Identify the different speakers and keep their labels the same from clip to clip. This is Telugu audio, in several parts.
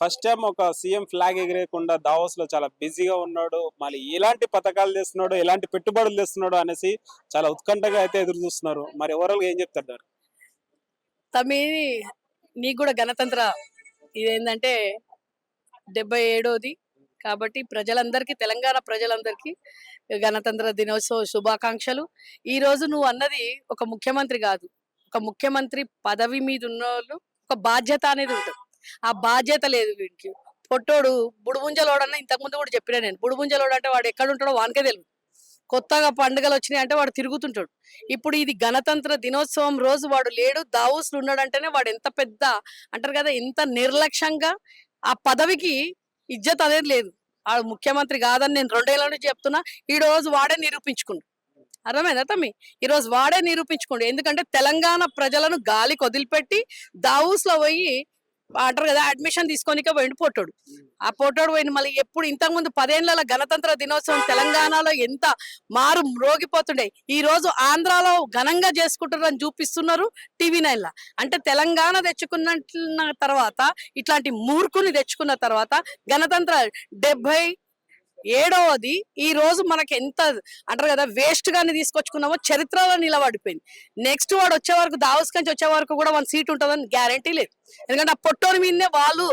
Speaker 1: ఫస్ట్ టైం ఒక సీఎం ఫ్లాగ్ ఎగిరేయకుండా దావోస్లో చాలా బిజీగా ఉన్నాడు. మళ్ళీ ఎలాంటి పథకాలు తెస్తున్నాడు ఎలాంటి పెట్టుబడులు తెస్తున్నాడు అనేసి చాలా ఉత్కంఠగా అయితే ఎదురు చూస్తున్నారు. మరి ఓవరాల్ ఏం చెప్తారు
Speaker 2: తమి నీకు కూడా గణతంత్ర ఇదేంటంటే డెబ్బై ఏడోది కాబట్టి ప్రజలందరికీ తెలంగాణ ప్రజలందరికీ గణతంత్ర దినోత్సవ శుభాకాంక్షలు. ఈ రోజు నువ్వు అన్నది ఒక ముఖ్యమంత్రి కాదు. ఒక ముఖ్యమంత్రి పదవి మీద ఉన్న వాళ్ళు ఒక బాధ్యత అనేది ఉంటుంది. ఆ బాధ్యత లేదు వీడికి. పొట్టోడు బుడుబుంజలోడన్న ఇంతకుముందు కూడా చెప్పిన నేను. బుడుబుంజలోడు అంటే వాడు ఎక్కడ ఉంటాడో వానికే తెలియదు కొత్తగా పండుగలు వచ్చినాయి అంటే వాడు తిరుగుతుంటాడు. ఇప్పుడు ఇది గణతంత్ర దినోత్సవం రోజు వాడు లేడు దావూస్లు ఉన్నాడంటేనే వాడు ఎంత పెద్ద అంటారు కదా ఎంత నిర్లక్ష్యంగా ఆ పదవికి ఇజ్జత్ అనేది లేదు. ఆ ముఖ్యమంత్రి కాదని నేను రెండేళ్ళ నుంచి చెప్తున్నా ఈ రోజు వాడే నిరూపించుకుండు. అర్థమైందా తమ్మి? ఈ రోజు వాడే నిరూపించుకోండి. ఎందుకంటే తెలంగాణ ప్రజలను గాలికి వదిలిపెట్టి దావూస్లో పోయి అంటారు కదా అడ్మిషన్ తీసుకోనికే పోయిండు పొట్టోడు ఆ పోటోడు పోయిన మళ్ళీ ఎప్పుడు ఇంతకుముందు పదేళ్ళ గణతంత్ర దినోత్సవం తెలంగాణలో ఎంత మారు రోగిపోతుండే ఈ రోజు ఆంధ్రాలో ఘనంగా చేసుకుంటారని చూపిస్తున్నారు టీవీ నైన్లా. అంటే తెలంగాణ తెచ్చుకున్న తర్వాత ఇట్లాంటి మూర్ఖుని తెచ్చుకున్న తర్వాత గణతంత్ర డెబ్బై ఏడవది ఈ రోజు మనకి ఎంత అంటారు కదా వేస్ట్ గాని తీసుకొచ్చుకున్నామో చరిత్రలో నిలబడిపోయింది. నెక్స్ట్ వాడు వచ్చే వరకు దావస్ కంచి వచ్చే వరకు కూడా వన్ సీట్ ఉంటుందని గ్యారంటీ లేదు. ఎందుకంటే ఆ పొట్టోని మీదనే వాళ్ళు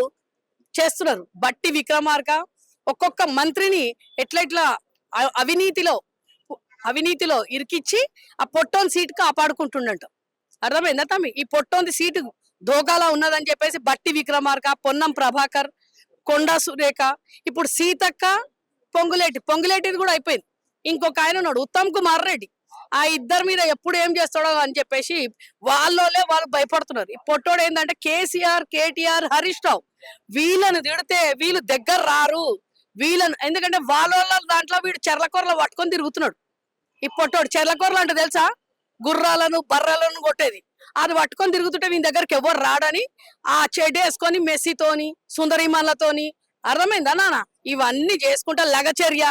Speaker 2: చేస్తున్నారు. బట్టి విక్రమార్క ఒక్కొక్క మంత్రిని ఎట్లా ఎట్లా అవినీతిలో అవినీతిలో ఇరికిచ్చి ఆ పొట్టోని సీట్ కాపాడుకుంటుండంట. అర్థమైందా తమ్మి? ఈ పొట్టోంది సీటు దోగాలా ఉన్నదని చెప్పేసి బట్టి విక్రమార్క పొన్నం ప్రభాకర్ కొండా సురేఖ ఇప్పుడు సీతక్క పొంగులేటి పొంగులేటిది కూడా అయిపోయింది. ఇంకొక ఆయన ఉన్నాడు ఉత్తమ్ కుమార్ రెడ్డి. ఆ ఇద్దరి మీద ఎప్పుడు ఏం చేస్తాడో అని చెప్పేసి వాళ్ళోలే వాళ్ళు భయపడుతున్నారు. ఈ పొట్టోడు ఏంటంటే కేసీఆర్ కేటీఆర్ హరీష్ రావు. వీళ్ళని తిడితే వీళ్ళు దగ్గర రారు. వీళ్ళని ఎందుకంటే వాళ్ళ దాంట్లో వీడు చెర్లకూరలో పట్టుకొని తిరుగుతున్నాడు. ఈ పొట్టోడు చెర్లకూరలు అంటే తెలుసా? గుర్రాలను బర్రెలను కొట్టేది. అది పట్టుకొని తిరుగుతుంటే వీని దగ్గరికి ఎవరు రాడని ఆ చెడ్డేసుకొని మెస్సీతోని సుందరిమల్లతోని. అర్థమైందా నానా ఇవన్నీ చేసుకుంటా లగచర్య.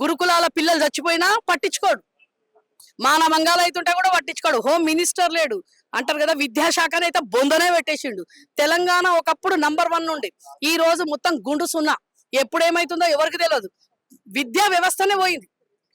Speaker 2: గురుకులాల పిల్లలు చచ్చిపోయినా పట్టించుకోడు. మాన మంగాలు అవుతుంటే కూడా పట్టించుకోడు. హోమ్ మినిస్టర్ లేడు. అంటారు కదా విద్యాశాఖని అయితే బొందనే పెట్టేసిండు. తెలంగాణ ఒకప్పుడు నంబర్ వన్ ఉండి. ఈ రోజు మొత్తం గుండు సున్నా. ఎప్పుడేమైతుందో ఎవరికి తెలియదు విద్యా వ్యవస్థనే పోయింది.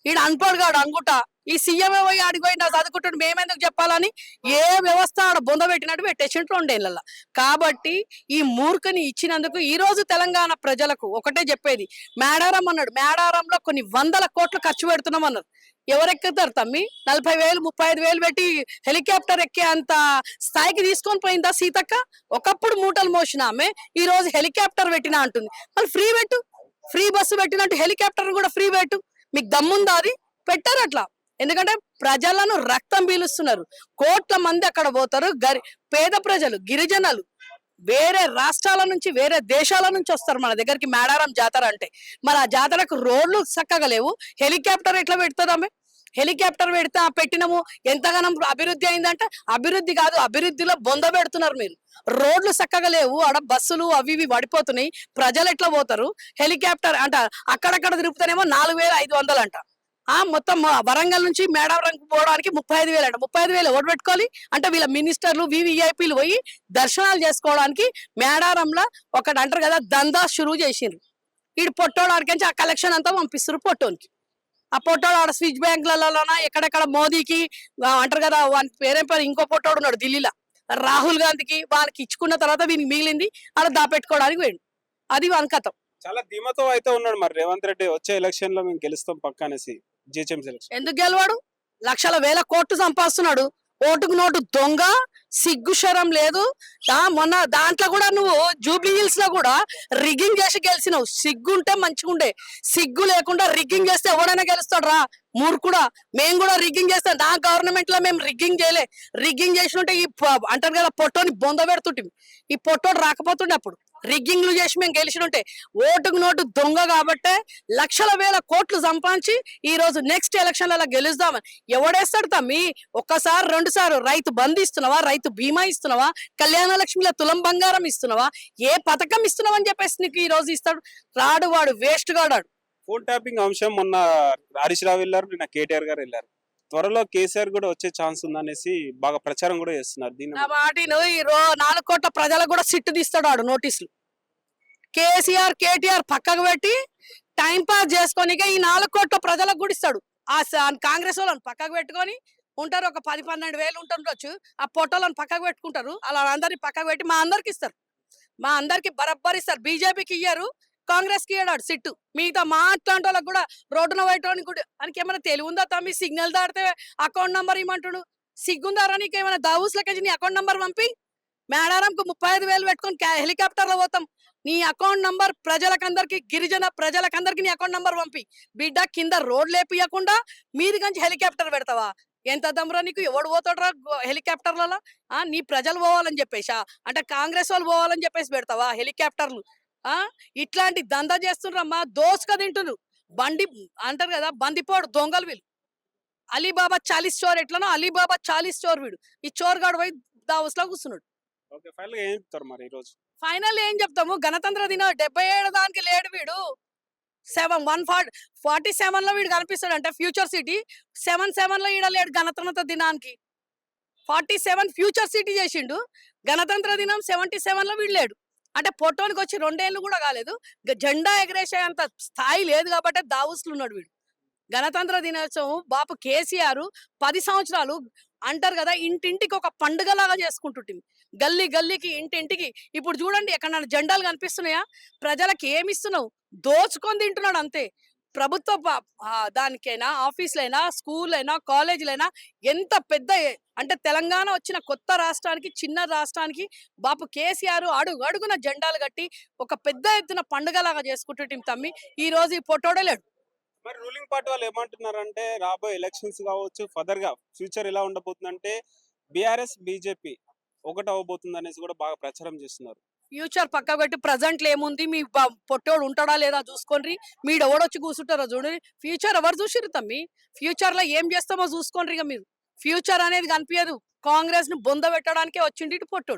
Speaker 2: ఈడు అన్పడుగాడు అంగుట. ఈ సీఎం పోయి ఆడికి పోయి నా చదువుకుంటుంటే మేమెందుకు చెప్పాలని? ఏ వ్యవస్థ ఆడ బొంద పెట్టినట్టు పెట్టేసిండు రెండేళ్ళలో కాబట్టి ఈ మూర్ఖని ఇచ్చినందుకు ఈ రోజు తెలంగాణ ప్రజలకు ఒకటే చెప్పేది. మేడారం అన్నాడు. మేడారంలో కొన్ని వందల కోట్లు ఖర్చు పెడుతున్నాం అన్నారు. ఎవరెక్కుతారు తమ్మి? నలభై వేలు ముప్పై ఐదు వేలు పెట్టి హెలికాప్టర్ ఎక్కే అంత స్థాయికి తీసుకొని పోయిందా సీతక్క? ఒకప్పుడు మూటలు మోసిన ఆమె ఈ రోజు హెలికాప్టర్ పెట్టినా అంటుంది. మళ్ళీ ఫ్రీ పెట్టు. ఫ్రీ బస్సు పెట్టినట్టు హెలికాప్టర్ కూడా ఫ్రీ పెట్టు. మీకు దమ్ముందా అది పెట్టారు అట్లా. ఎందుకంటే ప్రజలను రక్తం పీలుస్తున్నారు. కోట్ల మంది అక్కడ పోతారు. గరి పేద ప్రజలు గిరిజనులు వేరే రాష్ట్రాల నుంచి వేరే దేశాల నుంచి వస్తారు మన దగ్గరికి మేడారం జాతర అంటే. మరి ఆ జాతరకు రోడ్లు చక్కగా లేవు. హెలికాప్టర్ ఎట్లా పెడుతుందామె హెలికాప్టర్ పెడితే ఆ పెట్టినము ఎంతగానో అభివృద్ధి అయిందంటే అభివృద్ధి కాదు అభివృద్ధిలో బొంద పెడుతున్నారు మీరు. రోడ్లు చక్కగా లేవు ఆడ బస్సులు అవి ఇవి పడిపోతున్నాయి ప్రజలు ఎట్లా పోతారు? హెలికాప్టర్ అంట అక్కడక్కడ తిరుగుతానేమో నాలుగు వేల ఐదు వందలు అంట. ఆ మొత్తం వరంగల్ నుంచి మేడారం పోవడానికి ముప్పై ఐదు వేలు అంట. ముప్పై ఐదు వేలు ఓటు పెట్టుకోవాలి? అంటే వీళ్ళ మినిస్టర్లు వివిఐపీలు పోయి దర్శనాలు చేసుకోవడానికి మేడారంలో ఒకటి అంటారు కదా దందా షురూ చేసిండ్రు. ఈడు పొట్టోడానికి ఆ కలెక్షన్ అంతా పంపిస్తారు పొట్టోనికి. ఆ పొట్టోడు ఆడ స్విచ్ బ్యాంకులలోన? ఎక్కడెక్కడ మోదీకి అంటారు కదా వాని పేరేం పేరు? ఇంకో పొట్టోడు ఉన్నాడు ఢిల్లీలో రాహుల్ గాంధీకి వాళ్ళకి ఇచ్చుకున్న తర్వాత వీనికి మిగిలింది ఆడ దాపెట్టుకోవడానికి పోయిండు. అది వాని కథం.
Speaker 1: చాలా ధీమతో అయితే ఉన్నాడు మరి రేవంత్ రెడ్డి. వచ్చే ఎలక్షన్లో మేము గెలుస్తాం పక్క అనేసి జిహెచ్ఎంసీ
Speaker 2: ఎందుకు గెలవాడు? లక్షల వేల కోట్లు సంపాదిస్తున్నాడు. ఓటుకు నోటు దొంగ సిగ్గుశరం లేదు. మొన్న దాంట్లో కూడా నువ్వు జూబ్లీ హిల్స్లో కూడా రిగ్గింగ్ చేసి గెలిచినావు. సిగ్గుంటే మంచిగుండే. సిగ్గు లేకుండా రిగ్గింగ్ చేస్తే ఎవడైనా గెలుస్తాడు రా మూర్ఖుడా. మేము కూడా రిగ్గింగ్ చేస్తాం. నా గవర్నమెంట్లో మేము రిగ్గింగ్ చేయలే. రిగ్గింగ్ చేసినట్టే ఈ అంటారు కదా పొట్టోని బొంద పెడుతుంటే ఈ పొట్టోడు రాకపోతుండే అప్పుడు. రిగ్గింగ్లు చేసి మేము గెలిచినుంటే ఓటుకు నోటు దొంగ కాబట్టే లక్షల వేల కోట్లు సంపాదించి ఈ రోజు నెక్స్ట్ ఎలక్షన్లలో గెలుస్తామని. ఎవడేస్తాడు తమ్మి? ఒక్కసారి రెండు సార్లు రైతు బంద్ ఇస్తున్నావా? రైతు బీమా ఇస్తున్నావా? కళ్యాణ లక్ష్మిలో తులం బంగారం ఇస్తున్నావా? ఏ పథకం ఇస్తున్నావని చెప్పేసి నీకు ఈ రోజు ఇస్తాడు? రాడు వాడు వేస్ట్ గాడాడు.
Speaker 1: ఫోన్ ట్యాపింగ్ అంశం మొన్న హరీష్ రావు వెళ్ళారు నిన్న కేటీఆర్ గారు వెళ్ళారు. త్వరలో కేసీఆర్ కూడా వచ్చే ఛాన్స్ ఉందనేసి బాగా ప్రచారం కూడా చేస్తున్నారు. దీని
Speaker 2: ఈ రో నాలుగు కోట్ల ప్రజలకు కూడా సిట్టు తీస్తాడు ఆడు నోటీసులు. కేసీఆర్ కేటీఆర్ పక్కకు పెట్టి టైం పాస్ చేసుకొని ఈ నాలుగు కోట్ల ప్రజలకు కూడా ఇస్తాడు. ఆ కాంగ్రెస్ వాళ్ళని పక్కకు పెట్టుకొని ఉంటారు ఒక పది పన్నెండు వేలు ఉంటుండొచ్చు ఆ పొట్టలను పక్కకు పెట్టుకుంటారు. అలా అందరినీ పక్కకు పెట్టి మా అందరికి ఇస్తారు. మా అందరికి బరబ్బర్ ఇస్తారు. బీజేపీకి ఇయ్యారు. కాంగ్రెస్కి ఏడాడు సిట్టు. మిగతా మా అట్లాంటి వాళ్ళకి కూడా రోడ్డున పోయేటోనికి కూడా ఆయనకి ఏమైనా తెలివి ఉందా తమ్మి? సిగ్నల్ దాటితే అకౌంట్ నంబర్ ఇమ్మంటుడు. సిగ్గుందారా నీకు ఏమైనా దావూస్ నీ అకౌంట్ నంబర్ పంపి? మేడారంకు ముప్పై ఐదు వేలు పెట్టుకొని హెలికాప్టర్లో పోతాం. నీ అకౌంట్ నంబర్ ప్రజలకందరికి గిరిజన ప్రజలకందరికి నీ అకౌంట్ నంబర్ పంపి. బిడ్డ కింద రోడ్ లేపియకుండా మీది కంచి హెలికాప్టర్ పెడతావా? ఎంత దమ్రా నీకు? ఎవడు పోతాడురా హెలికాప్టర్లలో? ఆ నీ ప్రజలు పోవాలని చెప్పేసా? అంటే కాంగ్రెస్ వాళ్ళు పోవాలని చెప్పేసి పెడతావా హెలికాప్టర్లు? ఆ? ఇట్లాంటి దందా చేస్తుండ్రమ్మా దోసుక తింటున్నారు బండి అంటారు కదా బందిపోడు దొంగలు వీళ్ళు. అలీబాబా చాలీస్ చోర్ ఎట్లనో అలీబాబా చాలీస్ చోర్ వీడు. ఈ చోర్ గాడు పోయి దావస్లో కూర్చున్నాడు
Speaker 1: ఫైనల్ ఏం
Speaker 2: చెప్తాము? గణతంత్ర దినం డెబ్బై ఏడు దానికి లేడు వీడు. సెవెన్ వన్ ఫార్టీ ఫార్టీ సెవెన్లో వీడు కనిపిస్తాడు అంటే ఫ్యూచర్ సిటీ. సెవెన్ సెవెన్లో ఈడ లేడు గణతంత్ర దినానికి. ఫార్టీ సెవెన్ ఫ్యూచర్ సిటీ చేసిండు. గణతంత్ర దినం సెవెంటీ సెవెన్లో వీడు లేడు. అంటే పొట్టోనికి వచ్చి రెండేళ్ళు కూడా కాలేదు. జెండా ఎగరేసే అంత స్థాయి లేదు కాబట్టి దావుస్లు ఉన్నాడు వీడు. గణతంత్ర దినోత్సవం బాపు కేసీఆర్ పది సంవత్సరాలు అంటారు కదా ఇంటింటికి ఒక పండుగలాగా చేసుకుంటుంటుంది గల్లీ గల్లీకి ఇంటింటికి. ఇప్పుడు చూడండి ఎక్కడ జెండాలు కనిపిస్తున్నాయా? ప్రజలకు ఏమి ఇస్తున్నావు దోచుకొని తింటున్నాడు అంతే. ప్రభుత్వ దానికైనా ఆఫీసులైనా స్కూల్ అయినా కాలేజీలైనా ఎంత పెద్ద అంటే తెలంగాణ వచ్చిన కొత్త రాష్ట్రానికి చిన్న రాష్ట్రానికి బాపు కేసీఆర్ అడుగు అడుగున జెండాలు కట్టి ఒక పెద్ద ఎత్తున పండుగలాగా చేసుకుంటుంటే తమ్మి. ఈ రోజు ఈ పొట్టోడే లేడు.
Speaker 1: మరి రూలింగ్ పార్టీ వాళ్ళు ఏమంటున్నారంటే రాబోయే ఎలక్షన్స్ కావచ్చు ఫర్దర్గా ఫ్యూచర్ ఎలా ఉండబోతుందంటే బీఆర్ఎస్ బీజేపీ ఒకటి అవ్వబోతుంది అనేసి కూడా బాగా ప్రచారం చేస్తున్నారు.
Speaker 2: ఫ్యూచర్ పక్క పెట్టి ప్రజెంట్ ఏముంది? మీ పొట్టోడు ఉంటాడా లేదా చూసుకోండి మీరు ఎవడొచ్చి కూర్చుంటారో చూడండి ఫ్యూచర్ ఎవరు చూసిరు తమ్మి? ఫ్యూచర్లో ఏం చేస్తామో చూసుకోండి ఇక మీరు. ఫ్యూచర్ అనేది కనిపించదు కాంగ్రెస్ను బొంద పెట్టడానికే వచ్చిండి ఇటు పొట్టోడు.